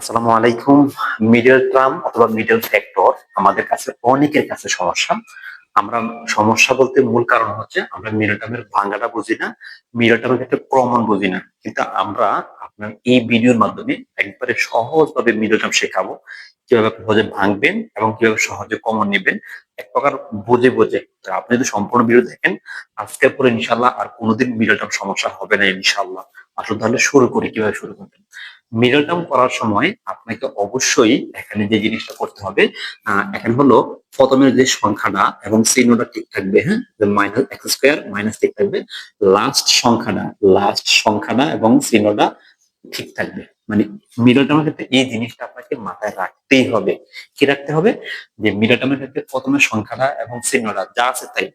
আসসালামু আলাইকুম middle term অথবা মিডল ফ্যাক্টর আমাদের কাছে অনেকের কাছে সমস্যা। আমরা সমস্যা বলতে মূল কারণ হচ্ছে আমরা মিডল টার্মের ভাঙাটা বুঝি না মিডল টার্মের ক্ষেত্রে প্রমাণ বুঝি না। কিন্তু আমরা আপনার এই ভিডিওর মাধ্যমে একবারে সহজভাবে মিডল টার্ম শেখাবো, কীভাবে আপনি সহজে ভাঙবেন এবং কীভাবে সহজে কমন নেবেন। এক প্রকার বুঝে বুঝে। আপনি যদি সম্পূর্ণ ভিডিও দেখেন, আজকের পরে ইনশাল্লাহ আর কোনোদিন মিডল টার্ম সমস্যা হবে না ইনশাল্লাহ আসলে তাহলে শুরু করি, কীভাবে শুরু করবেন? মিডল টার্ম করার সময় আপনাকে অবশ্যই এখানে যে জিনিসটা করতে হবে এখানে হলো প্রথমের যে সংখ্যাটা এবং চিহ্নটা ঠিক থাকবে হ্যাঁ? মাইনাস এক্স স্কোয়ার মাইনাস ঠিক থাকবে। লাস্ট সংখ্যাটা লাস্ট সংখ্যাটা এবং চিহ্নটা ঠিক থাকবে। মানে মিডল টার্মের ক্ষেত্রে এই জিনিসটা আপনাকে মাথায় রাখতেই হবে। কি রাখতে হবে? যে মিডল টার্মের ক্ষেত্রে প্রথমে সংখ্যাটা এবং চিহ্নটা যা আছে তাই।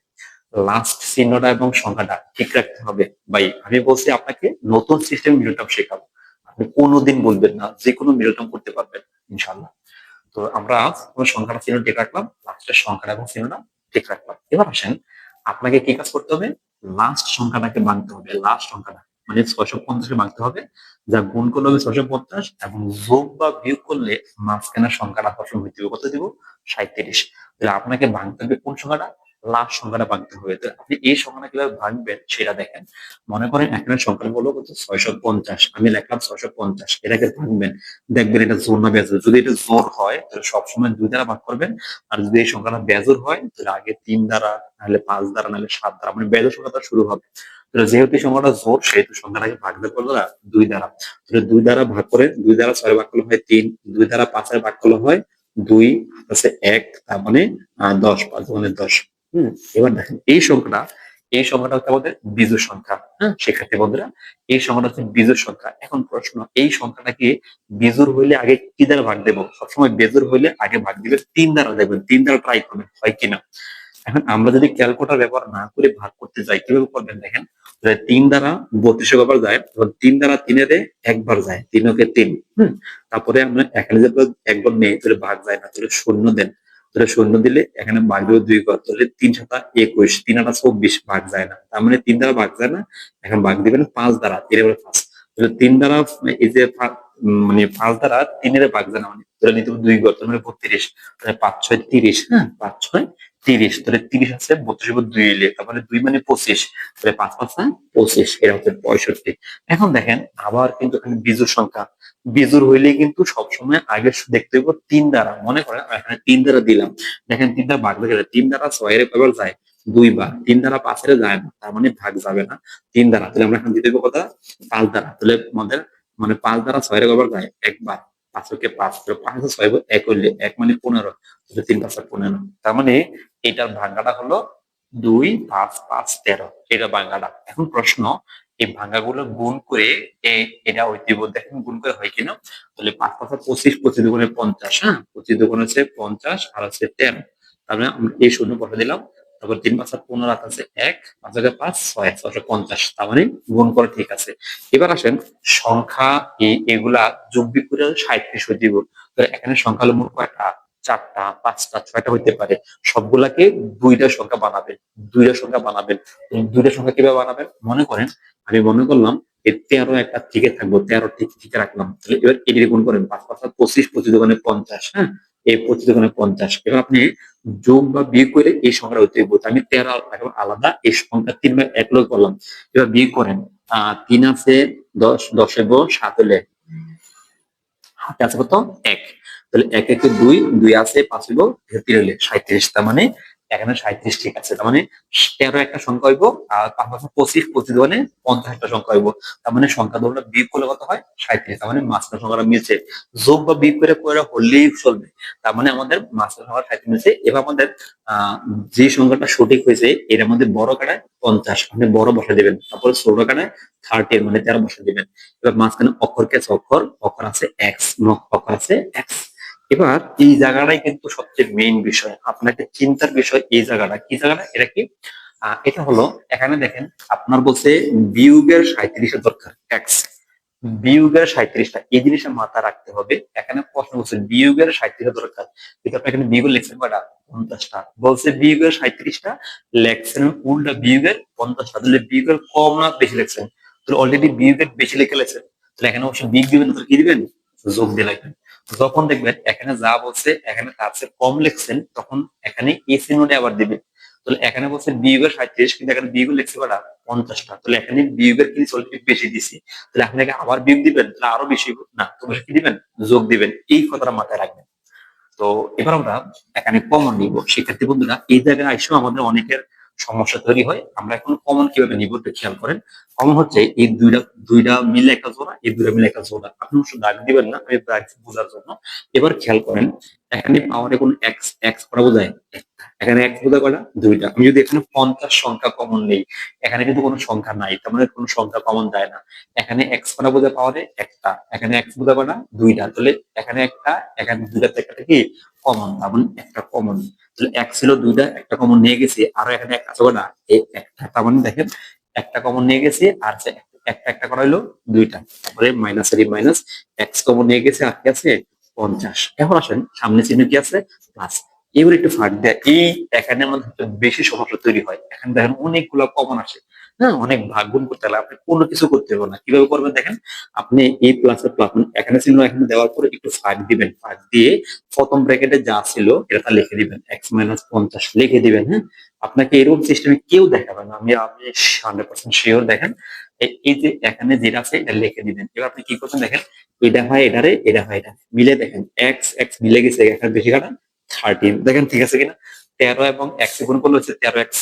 লাস্ট চিহ্নটা এবং সংখ্যাটা ঠিক রাখতে হবে। ভাই, আমি বলছি আপনাকে নতুন সিস্টেম মিডল টার্ম শেখাবো। আপনি কোনোদিন বলবেন না যে কোনো মিডল করতে পারবেন ইনশাল্লাহ তো আমরা কোনো সংখ্যাটা চিহ্ন ঠিক রাখলাম লাস্টের সংখ্যাটা এবং চিহ্নটা ঠিক রাখলাম। এবার আসেন, আপনাকে কি কাজ করতে হবে? লাস্ট সংখ্যাটাকে ভাঙতে হবে। লাস্ট সংখ্যাটা মানে ছয়শো পঞ্চাশকে ভাঙতে হবে, যা গুণ করলে হবে ছয়শো পঞ্চাশ এবং যোগ বা বিয়োগ করলে মাঝখানের সংখ্যাটা কত দিব সাঁত্রিশ তাহলে আপনাকে ভাঙতে হবে কোন সংখ্যাটা? লাস্ট সংখ্যাটা ভাঙতে হবে। তো আপনি এই সংখ্যাটা কীভাবে ভাঙবেন সেটা দেখেন। মনে করেন এখানে সংখ্যা হলো ছয়শো পঞ্চাশ। আমি লিখলাম ছয়শো পঞ্চাশ। এটাকে ভাঙবেন। দেখবেন এটা জোর না বেজোর। যদি এটা জোর হয় তাহলে সবসময় দুই দ্বারা ভাগ করবেন। আর যদি এই সংখ্যাটা বেজোর হয়, তাহলে আগে তিন দ্বারা, নাহলে পাঁচ দ্বারা, নাহলে সাত দ্বারা। মানে বেজোর সংখ্যাটা শুরু হবে। যেহেতু সংখ্যাটা জোর, সেহেতু সংখ্যাটাকে ভাগ করল না দুই দ্বারা। তাহলে দুই দ্বারা ভাগ করে, দুই দ্বারা ছয় ভাগ করলে হয় তিন, দুই দ্বারা পাঁচের ভাগ করলে হয় দুই আছে এক, তার মানে দশ, পাঁচ মানে দশ। হম, এবার দেখেন, এই সংখ্যাটা এই সংখ্যাটা হচ্ছে আমাদের বিজোড় সংখ্যা। হ্যাঁ শিক্ষার্থী বন্ধুরা, এই সংখ্যাটা হচ্ছে বিজোড় সংখ্যা। এখন প্রশ্ন, এই সংখ্যাটাকে বিজোড় হইলে আগে কি দ্বারা ভাগ দেবো? সবসময় বেজোর হইলে আগে ভাগ দিবে, তিন দ্বারা দেখবেন তিন দ্বারা ট্রাই করবেন, হয় কিনা এখন আমরা যদি ক্যালকুলেটর ব্যবহার না করে ভাগ করতে যাই, কীভাবে করবেন দেখেন? তিন দ্বারা বত্রিশে কবার যায়, এবং তিন দ্বারা তিনের একবার যায়, তিনকে তিন। হম, তারপরে আমরা এখানে একবার নেই, তাহলে ভাগ যায় না, তাহলে শূন্য দেন। তাহলে শূন্য দিলে? এখানে ভাগ দেবো দুই ঘর তাহলে তিন সাতা একুশ। তিন আটা চব্বিশ, ভাগ যায় না। তার মানে তিন দ্বারা ভাগ যায় না। এখন ভাগ দিবেন পাঁচ দ্বারা। তিন এবার পাঁচ। তাহলে তিন দ্বারা, এই যে মানে পাঁচ দ্বারা তিনের ভাগ যায় না মানে। তাহলে নিতে দুই ঘর তার মানে বত্রিশ। পাঁচ ছয় তিরিশ হ্যাঁ? পাঁচ ছয় তিরিশ। তাহলে তিরিশ আছে, বত্রিশ উপর দুই এলে তার মানে দুই মানে পঁচিশ। তাহলে পাঁচ পাঁচ হ্যাঁ? পঁচিশ। এরা হচ্ছে পঁয়ষট্টি। এখন দেখেন, আবার কিন্তু এখানে বিজুর সংখ্যা। বিজুর হইলে কিন্তু সবসময় আগে দেখতে হবে তিন দ্বারা। মনে করেন এখানে তিন দ্বারা দিলাম। দেখেন, তিন দ্বারা ভাগ গেলে তিন দ্বারা ছয়ের কবার যায় দুইবার। তিন দ্বারা পাঁচের যায় না, তার মানে ভাগ যাবে না। তিন দ্বারা, তাহলে আমরা এখন দিতে হবে কথা পাঁচ দ্বারা। তাহলে আমাদের মানে পাঁচ দ্বারা ছয়ের কবার যায় একবার। পাঁচকে পাঁচ পাঁচ ছয় এক হইলে এক মানে পনেরো তিন পাঁচ পনেরো। তার মানে এটার ভাঙ্গাটা হলো দুই পাঁচ পাঁচ তেরো। এটা ভাঙ্গাটা এখন প্রশ্ন এই ভাঙ্গাগুলো গুণ করে এটা ঐতিহ্য দেখেন গুণ করে হয় কিনা? তাহলে পাঁচ পাঁচ পঁচিশ পঁচিশ দুগুণে পঞ্চাশ হ্যাঁ? পঁচিশ দুগুণ হচ্ছে পঞ্চাশ, আর হচ্ছে তেরো তারপরে আমরা এই শূন্য বসে দিলাম। তারপর তিন পাঁচ পনেরো হাত আছে এক, পাঁচ হাজার পাঁচ, ছয় ছয়শো পঞ্চাশ। তার মানে গুণ করে ঠিক আছে। এবার আসেন সংখ্যা এগুলা যোগ হয়ে দিব। তো এখানে সংখ্যা হলো কয়টা? চারটা, পাঁচটা, ছয়টা হইতে পারে। সবগুলাকে দুইটা সংখ্যা বানাবেন, দুইটা সংখ্যা বানাবেন। দুইটা সংখ্যা কীভাবে বানাবেন? মনে করেন, আমি মনে করলাম এই তেরো একটা ঠিকে থাকব, তেরো ঠিক, ঠিকে রাখলাম। তাহলে এবার এটি গুণ করেন পাঁচ পাঁচ পঁচিশ পঁচিশ দোকানে পঞ্চাশ হ্যাঁ? এই পঁচিশ দোকানে পঞ্চাশ। এবার আপনি যোগ বা বিয়োগ করে এই সংখ্যাটা হইতে হইব। আমি তেরো আলাদা এই সংখ্যা তিন বা এক লোক করলাম। এবার বিয়োগ করেন আহ তিন আছে দশ দশ এবং সাত হলে হাতে আছে কত? এক। তাহলে এক একে দুই দুই আছে পাঁচ হইব তিন হলে সাঁত্রিশ তার মানে এখানে সাঁত্রিশ ঠিক আছে, তার মানে তেরো একটা সংখ্যা হইব আর পাঁচ পাঁচ পঁচিশ পঁচিশ মানে পঞ্চাশ একটা সংখ্যা হইব, তার মানে সংখ্যা ধরলে বিয়োগ করলে কত হয়? সাঁত্রিশ তার মানে মাঝখানে সংখ্যাটা মিলছে। যোগ বা বিয়োগ করে করে হলেই চলবে, তার মানে আমাদের মাঝখানে সংখ্যা সাঁত্রিশ মিলছে। এবার আমাদের আহ যে সংখ্যাটা সঠিক হয়েছে, এর মধ্যে বড় কাটায় পঞ্চাশ মানে বড় বসে দেবেন। তারপরে ছোট কাটায় থার্টি মানে তেরো বসা দিবেন। এবার মাঝখানে অক্ষর কে আছে? অক্ষর অক্ষর আছে এক্স অক্ষর আছে এক্স এবার এই জায়গাটাই কিন্তু সবচেয়ে মেইন বিষয়, আপনাকে চিন্তার বিষয় এই জায়গাটা। কি জায়গাটা? এটা কি? এটা হলো, এখানে দেখেন, আপনার বলছে বিয়োগের সাঁত্রিশের দরকার এক্স বিয়োগের সাঁত্রিশটা এই জিনিসটা মাথা রাখতে হবে। এখানে প্রশ্ন বলছে বিয়োগের সাঁত্রিশের দরকার। কিন্তু আপনি এখানে বিয়োগ লিখছেন, কয়টা? পঞ্চাশটা। বলছে বিয়োগের সাঁত্রিশটা লেখছেন উল্টা বিয়োগের পঞ্চাশটা। তাহলে বিয়োগের কম না বেশি লেখছেন? তাহলে অলরেডি বিয়োগের বেশি লিখে লেখছেন। তাহলে এখানে অবশ্যই বিয়োগ দিবেন কি দিবেন? যোগ দিয়ে লাগবেন যখন দেখবেন এখানে যা বলছে, এখানে তার চেয়ে কম লিখছেন, তখন এখানে এই চিহ্নটা আবার দিবে। তাহলে এখানে বলছে বিয়োগের সাঁত্রিশ কিন্তু এখানে বিয়োগ লিখছে কটা? পঞ্চাশটা। তাহলে এখানে বিয়োগের কিন্তু চলবে বেশি দিছি। তাহলে আপনাকে আবার বিয়োগ দিবেন, তাহলে আরও বেশি না, তো কি দিবেন? যোগ দিবেন। এই কথাটা মাথায় রাখবেন। তো এবার আমরা এখানে কমন নিব। শিক্ষার্থী বন্ধুরা, এই জায়গায় এসেও আমাদের অনেকের সমস্যা তৈরি হয়, আমরা এখন কমন কীভাবে নিব একটু খেয়াল করেন? কমন হচ্ছে এই দুইটা দুইটা মিলে একটা জোড়া, এই দুইটা মিলে একটা জোড়া। আপনি শুধু দাগ দিবেন না, আমি দাগ বোঝার জন্য। এবার খেয়াল করেন, এখানে পাওয়ারে কোন এক্স এক্স করা বোঝায় এখানে এক্স বোঝা করা দুইটা। আমি যদি এখানে পঞ্চাশ সংখ্যা কমন নেই, এখানে কিন্তু কোনো সংখ্যা নাই, তার মানে কোনো সংখ্যা কমন যায় না। এখানে এক্স করা বোঝা পাওয়ারে একটা, এখানে এক্স বোঝা করা দুইটা। তাহলে এখানে একটা, এখানে দুইটা থেকে কি? কমন তার মানে একটা কমন এক ছিল, দুইটা, একটা কমন নিয়ে গেছি, আরও এখানে একটা আছে না এই একটা মানে দেখেন, একটা কমন নিয়ে গেছি, আর একটা একটা করা হলো দুইটা। তারপরে মাইনাস এর মাইনাস এক্স কমন নিয়ে গেছে, আর কি আছে, পঞ্চাশ। এখন আসেন, সামনে চিহ্ন কি আছে? প্লাস এবার একটু ফাঁক দেয় এই এখানে আমাদের বেশি সমস্যা তৈরি হয়। এখানে দেখেন অনেকগুলো কমন আসে। হ্যাঁ অনেক ভাগ গুণ করতে হলে আপনি কোনো কিছু করতে হবে না। কীভাবে করবেন দেখেন? আপনি এই প্লাসের প্লাস এখানে চিহ্ন এখানে দেওয়ার পরে একটু ফাঁক দিবেন। ফাঁক দিয়ে প্রথম ব্র্যাকেটে যা ছিল এটা লিখে দিবেন। এক্স মাইনাস পঞ্চাশ লিখে দিবেন হ্যাঁ? আপনাকে এরকম সিস্টেমে কেউ দেখাবে না। আমি আপনি হান্ড্রেড পার্সেন্ট শিওর দেখেন? এই- যে এখানে যেটা আছে, এটা লিখে দিবেন। এবার আপনি কি করছেন দেখেন? এটা হয় এটারে, এটা হয় এটা মিলে দেখেন এক্স এক্স মিলে গেছে এখানে বেশি কাটা থার্টিন দেখেন ঠিক আছে কিনা? তেরো এবং এক্স গুণ করলে হচ্ছে তেরো এক্স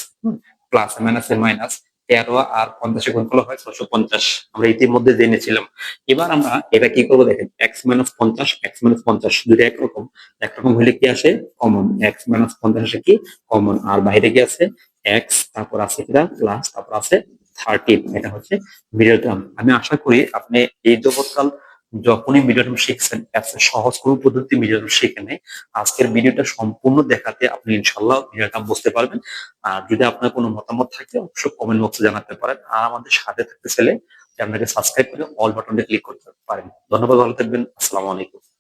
প্লাস মাইনাস মাইনাস তেরো আর পঞ্চাশে গুণ করলে হয় ছশো পঞ্চাশ। আমরা ইতিমধ্যে জেনেছিলাম। এবার আমরা এটা কি করব দেখেন এক্স মাইনাস পঞ্চাশ এক্স মাইনাস পঞ্চাশ দুটো একরকম। একরকম হলে কি আসে? কমন এক্স মাইনাস পঞ্চাশ আসে কি? কমন আর বাইরে কি আছে? এক্স তারপর আছে কিনা প্লাস তারপর আছে থার্টিন এটা হচ্ছে মিডল টার্ম আমি আশা করি আপনি এই জগৎকাল যখনই মিডিয়াম শিখছেন সহজ কোনো পদ্ধতি মিডিয়াম শিখে নেই, আজকের ভিডিওটা সম্পূর্ণ দেখাতে আপনি ইনশাল্লাহ ভিডিওটা বুঝতে পারবেন। আর যদি আপনার কোনো মতামত থাকে, অবশ্যই কমেন্ট বক্সে জানাতে পারেন। আর আমাদের সাথে থাকতে চাইলে আপনাকে সাবস্ক্রাইব করে অল বাটনটা ক্লিক করতে পারেন। ধন্যবাদ, ভালো থাকবেন। আসসালামু আলাইকুম।